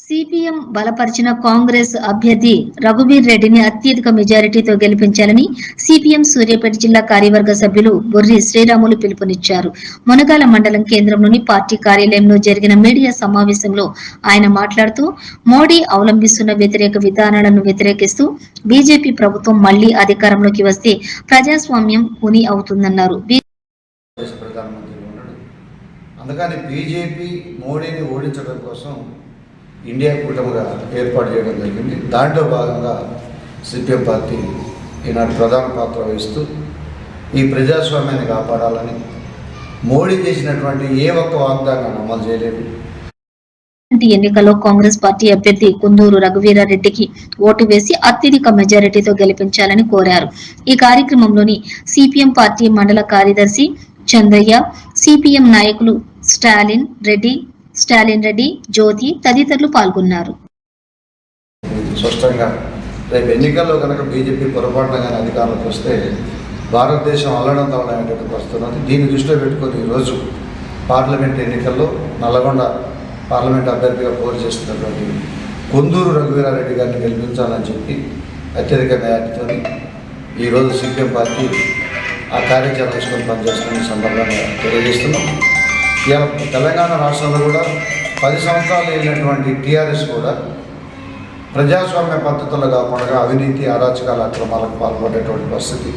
CPM బలపరిచిన కాంగ్రెస్ అభ్యర్థి రఘువీర్ రెడ్డిని అత్యధిక మెజారిటీతో గెలిపించాలని సిపిఎం సూర్యాపేట జిల్లా కార్యవర్గ సభ్యులు బొర్రి శ్రీరాములు పిలుపునిచ్చారు. మునగాల మండలం కేంద్రంలోని పార్టీ కార్యాలయంలో జరిగిన మీడియా సమావేశంలో ఆయన మాట్లాడుతూ మోడీ అవలంబిస్తున్న వ్యతిరేక విధానాలను వ్యతిరేకిస్తూ బీజేపీ ప్రభుత్వం మళ్ళీ అధికారంలోకి వస్తే ప్రజాస్వామ్యం కొని అవుతుందన్నారు. అందుకని బీజేపీ మోడీని ఓడించడం కోసం ఇండియా కూటమిగా ఏర్పాటు చేయడం జరిగింది. దాంట్లో భాగంగా సిపిఎం పార్టీ ఈనాడు ప్రధాన పాత్ర వహిస్తూ ఈ ప్రజాస్వామ్యాన్ని కాపాడాలని మోడీ చేసినటువంటి ఏ ఒక్క వాగ్దానాన్ని అమలు చేయలేదు. పార్లమెంట్ ఎన్నికల్లో కాంగ్రెస్ పార్టీ అభ్యర్థి కుందూరు రఘువీరారెడ్డికి ఓటు వేసి అత్యధిక మెజారిటీతో గెలిపించాలని కోరారు. ఈ కార్యక్రమంలోని సిపిఎం పార్టీ మండల కార్యదర్శి చంద్రయ్య సిపిఎం నాయకులు స్టాలిన్ రెడ్డి స్టాలిన్ రెడ్డి జ్యోతి తదితరులు పాల్గొన్నారు. స్పష్టంగా రేపు ఎన్నికల్లో కనుక బీజేపీ పొరపాటున కానీ అధికారులకు వస్తే భారతదేశం అల్లడం తవలనేటువంటి వస్తున్నది దీన్ని దృష్టిలో పెట్టుకొని ఈరోజు పార్లమెంట్ ఎన్నికల్లో నల్గొండ పార్లమెంట్ అభ్యర్థిగా పోరు చేస్తున్నటువంటి కొందూరు రఘువీరారెడ్డి గారిని గెలిపించాలని చెప్పి అత్యధిక మెజార్టీతో ఈరోజు సిపిఎం పార్టీ ఆ కార్యాచరణ పనిచేస్తున్న సందర్భంగా తెలియజేస్తున్నాం. తెలంగాణ రాష్ట్రంలో కూడా పది సంవత్సరాలు వెళ్ళినటువంటి టీఆర్ఎస్ కూడా ప్రజాస్వామ్య పద్ధతులు కాకుండా అవినీతి అరాచకాల అక్రమాలకు పాల్పడేటువంటి పరిస్థితి